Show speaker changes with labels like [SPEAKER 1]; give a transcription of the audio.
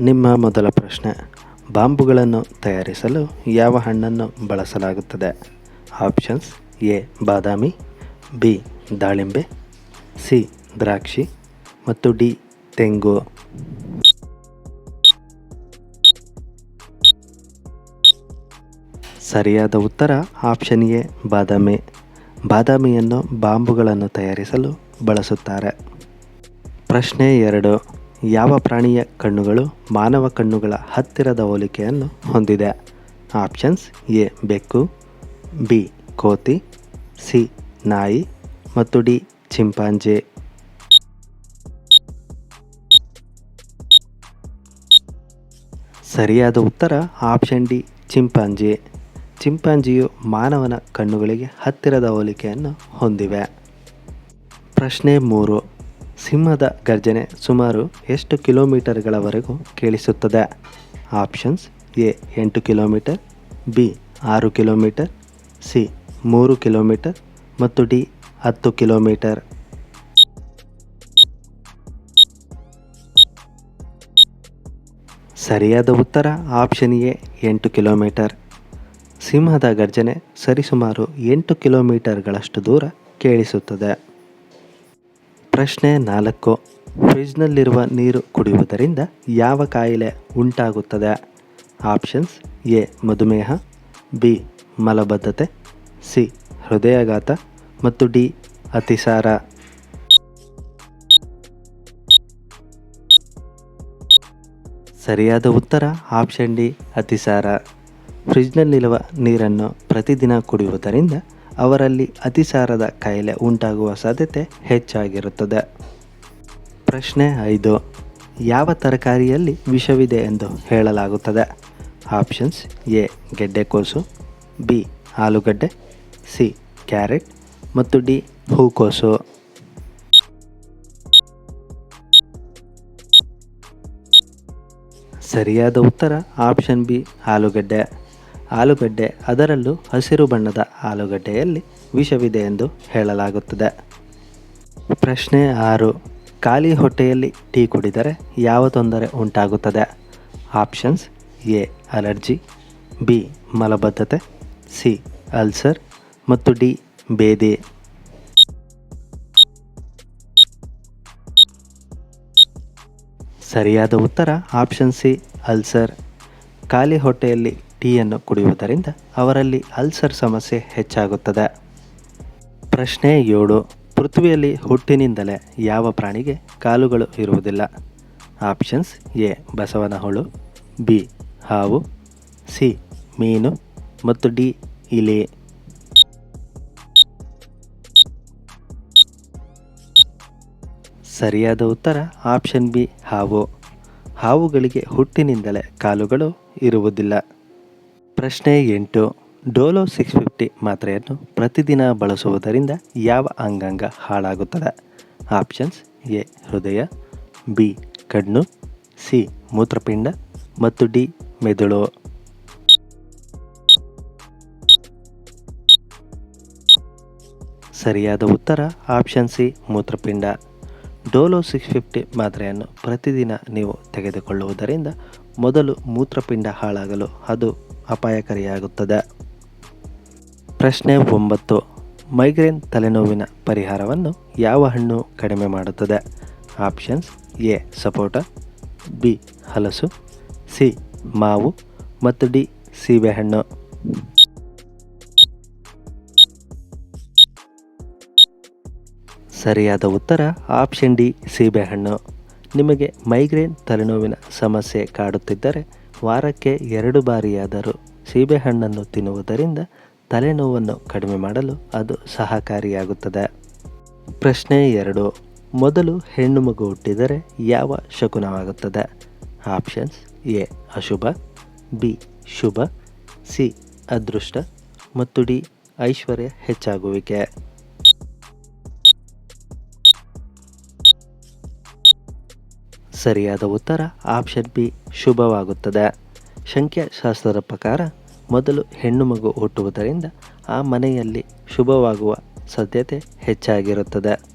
[SPEAKER 1] ನಿಮ್ಮ ಮೊದಲ ಪ್ರಶ್ನೆ. ಬಾಂಬುಗಳನ್ನು ತಯಾರಿಸಲು ಯಾವ ಹಣ್ಣನ್ನು ಬಳಸಲಾಗುತ್ತದೆ? ಆಪ್ಷನ್ಸ್ ಎ, ಬಾದಾಮಿ, ಬಿ, ದಾಳಿಂಬೆ, ಸಿ, ದ್ರಾಕ್ಷಿ ಮತ್ತು ಡಿ, ತೆಂಗು. ಸರಿಯಾದ ಉತ್ತರ ಆಪ್ಷನ್ ಎ, ಬಾದಾಮಿ. ಬಾದಾಮಿಯನ್ನು ಬಾಂಬುಗಳನ್ನು ತಯಾರಿಸಲು ಬಳಸುತ್ತಾರೆ. ಪ್ರಶ್ನೆ ಎರಡು. ಯಾವ ಪ್ರಾಣಿಯ ಕಣ್ಣುಗಳು ಮಾನವ ಕಣ್ಣುಗಳ ಹತ್ತಿರದ ಹೋಲಿಕೆಯನ್ನು ಹೊಂದಿದೆ? ಆಪ್ಷನ್ಸ್ ಎ, ಬೆಕ್ಕು, ಬಿ, ಕೋತಿ, ಸಿ, ನಾಯಿ ಮತ್ತು ಡಿ, ಚಿಂಪಾಂಜಿ. ಸರಿಯಾದ ಉತ್ತರ ಆಪ್ಷನ್ ಡಿ, ಚಿಂಪಾಂಜಿ. ಚಿಂಪಾಂಜಿಯು ಮಾನವನ ಕಣ್ಣುಗಳಿಗೆ ಹತ್ತಿರದ ಹೋಲಿಕೆಯನ್ನು ಹೊಂದಿವೆ. ಪ್ರಶ್ನೆ ಮೂರು. ಸಿಂಹದ ಗರ್ಜನೆ ಸುಮಾರು ಎಷ್ಟು ಕಿಲೋಮೀಟರ್ಗಳವರೆಗೂ ಕೇಳಿಸುತ್ತದೆ? ಆಪ್ಷನ್ಸ್ ಎ, ಎಂಟು ಕಿಲೋಮೀಟರ್, ಬಿ, ಆರು ಕಿಲೋಮೀಟರ್, ಸಿ, ಮೂರು ಕಿಲೋಮೀಟರ್ ಮತ್ತು ಡಿ, ಹತ್ತು ಕಿಲೋಮೀಟರ್. ಸರಿಯಾದ ಉತ್ತರ ಆಪ್ಷನ್ ಎ, ಎಂಟು ಕಿಲೋಮೀಟರ್. ಸಿಂಹದ ಗರ್ಜನೆ ಸರಿಸುಮಾರು ಎಂಟು ಕಿಲೋಮೀಟರ್ಗಳಷ್ಟು ದೂರ ಕೇಳಿಸುತ್ತದೆ. ಪ್ರಶ್ನೆ ನಾಲ್ಕು. ಫ್ರಿಜ್ನಲ್ಲಿರುವ ನೀರು ಕುಡಿಯುವುದರಿಂದ ಯಾವ ಕಾಯಿಲೆ ಉಂಟಾಗುತ್ತದೆ? ಆಪ್ಷನ್ಸ್ ಎ, ಮಧುಮೇಹ, ಬಿ, ಮಲಬದ್ಧತೆ, ಸಿ, ಹೃದಯಾಘಾತ ಮತ್ತು ಡಿ, ಅತಿಸಾರ. ಸರಿಯಾದ ಉತ್ತರ ಆಪ್ಷನ್ ಡಿ, ಅತಿಸಾರ. ಫ್ರಿಜ್ನಲ್ಲಿರುವ ನೀರನ್ನು ಪ್ರತಿದಿನ ಕುಡಿಯುವುದರಿಂದ ಅವರಲ್ಲಿ ಅತಿಸಾರದ ಕಾಯಿಲೆ ಉಂಟಾಗುವ ಸಾಧ್ಯತೆ ಹೆಚ್ಚಾಗಿರುತ್ತದೆ. ಪ್ರಶ್ನೆ ಐದು. ಯಾವ ತರಕಾರಿಯಲ್ಲಿ ವಿಷವಿದೆ ಎಂದು ಹೇಳಲಾಗುತ್ತದೆ? ಆಪ್ಷನ್ಸ್ ಎ ಗೆಡ್ಡೆಕೋಸು ಬಿ, ಆಲೂಗಡ್ಡೆ, ಸಿ, ಕ್ಯಾರೆಟ್ ಮತ್ತು ಡಿ, ಹೂಕೋಸು. ಸರಿಯಾದ ಉತ್ತರ ಆಪ್ಷನ್ ಬಿ, ಆಲೂಗಡ್ಡೆ. ಆಲೂಗಡ್ಡೆ, ಅದರಲ್ಲೂ ಹಸಿರು ಬಣ್ಣದ ಆಲೂಗಡ್ಡೆಯಲ್ಲಿ ವಿಷವಿದೆ ಎಂದು ಹೇಳಲಾಗುತ್ತದೆ. ಪ್ರಶ್ನೆ ಆರು. ಖಾಲಿ ಹೊಟ್ಟೆಯಲ್ಲಿ ಟೀ ಕುಡಿದರೆ ಯಾವ ತೊಂದರೆ ಉಂಟಾಗುತ್ತದೆ? Options A. Allergy, B. ಮಲಬದ್ಧತೆ, ಸಿ. ಅಲ್ಸರ್ ಮತ್ತು ಡಿ. ಬೇದಿ ಸರಿಯಾದ ಉತ್ತರ ಆಪ್ಷನ್ ಸಿ. ಅಲ್ಸರ್. ಖಾಲಿ ಹೊಟ್ಟೆಯಲ್ಲಿ ಟೀಯನ್ನು ಕುಡಿಯುವುದರಿಂದ ಅವರಲ್ಲಿ ಅಲ್ಸರ್ ಸಮಸ್ಯೆ ಹೆಚ್ಚಾಗುತ್ತದೆ. ಪ್ರಶ್ನೆ ಏಳು. ಪೃಥ್ವಿಯಲ್ಲಿ ಹುಟ್ಟಿನಿಂದಲೇ ಯಾವ ಪ್ರಾಣಿಗೆ ಕಾಲುಗಳು ಇರುವುದಿಲ್ಲ? Options A. ಬಸವನ ಹುಳು ಬಿ. ಹಾವು, ಸಿ. ಮೀನು ಮತ್ತು ಡಿ. ಇಲಿ. ಸರಿಯಾದ ಉತ್ತರ ಆಪ್ಷನ್ ಬಿ. ಹಾವು. ಹಾವುಗಳಿಗೆ ಹುಟ್ಟಿನಿಂದಲೇ ಕಾಲುಗಳು ಇರುವುದಿಲ್ಲ. ಪ್ರಶ್ನೆ ಎಂಟು, ಡೋಲೋ ಸಿಕ್ಸ್ ಫಿಫ್ಟಿ ಮಾತ್ರೆಯನ್ನು ಪ್ರತಿದಿನ ಬಳಸುವುದರಿಂದ ಯಾವ ಅಂಗಾಂಗ ಹಾಳಾಗುತ್ತದೆ? ಆಪ್ಷನ್ಸ್, ಎ, ಹೃದಯ, ಬಿ, ಕಣ್ಣು, ಸಿ, ಮೂತ್ರಪಿಂಡ ಮತ್ತು ಡಿ, ಮೆದುಳು. ಸರಿಯಾದ ಉತ್ತರ, ಆಪ್ಷನ್ ಸಿ, ಮೂತ್ರಪಿಂಡ. ಡೋಲೋ ಸಿಕ್ಸ್ ಫಿಫ್ಟಿ ಮಾತ್ರೆಯನ್ನು ಪ್ರತಿದಿನ ನೀವು ತೆಗೆದುಕೊಳ್ಳುವುದರಿಂದ ಮೊದಲು ಮೂತ್ರಪಿಂಡ ಹಾಳಾಗಲು ಅದು ಅಪಾಯಕಾರಿಯಾಗುತ್ತದೆ. ಪ್ರಶ್ನೆ ಒಂಬತ್ತು. ಮೈಗ್ರೇನ್ ತಲೆನೋವಿನ ಪರಿಹಾರವನ್ನು ಯಾವ ಹಣ್ಣು ಕಡಿಮೆ ಮಾಡುತ್ತದೆ? ಆಪ್ಷನ್ಸ್ ಎ, ಸಪೋಟ, ಬಿ, ಹಲಸು, ಸಿ, ಮಾವು ಮತ್ತು ಡಿ, ಸೀಬೆಹಣ್ಣು. ಸರಿಯಾದ ಉತ್ತರ ಆಪ್ಷನ್ ಡಿ, ಸೀಬೆಹಣ್ಣು. ನಿಮಗೆ ಮೈಗ್ರೇನ್ ತಲೆನೋವಿನ ಸಮಸ್ಯೆ ಕಾಡುತ್ತಿದ್ದರೆ ವಾರಕ್ಕೆ ಎರಡು ಬಾರಿಯಾದರೂ ಸೀಬೆಹಣ್ಣನ್ನು ತಿನ್ನುವುದರಿಂದ ತಲೆನೋವನ್ನು ಕಡಿಮೆ ಮಾಡಲು ಅದು ಸಹಕಾರಿಯಾಗುತ್ತದೆ. ಪ್ರಶ್ನೆ ಎರಡು. ಮೊದಲು ಹೆಣ್ಣು ಮಗು ಹುಟ್ಟಿದರೆ ಯಾವ ಶಕುನವಾಗುತ್ತದೆ? Options A. ಅಶುಭ, ಬಿ. ಶುಭ, ಸಿ. ಅದೃಷ್ಟ ಮತ್ತು ಡಿ. ಐಶ್ವರ್ಯ ಹೆಚ್ಚಾಗುವಿಕೆ. ಸರಿಯಾದ ಉತ್ತರ ಆಪ್ಷನ್ ಬಿ, ಶುಭವಾಗುತ್ತದೆ. ಸಂಖ್ಯಾಶಾಸ್ತ್ರದ ಪ್ರಕಾರ ಮೊದಲು ಹೆಣ್ಣು ಮಗು ಹುಟ್ಟುವುದರಿಂದ ಆ ಮನೆಯಲ್ಲಿ ಶುಭವಾಗುವ ಸಾಧ್ಯತೆ ಹೆಚ್ಚಾಗಿರುತ್ತದೆ.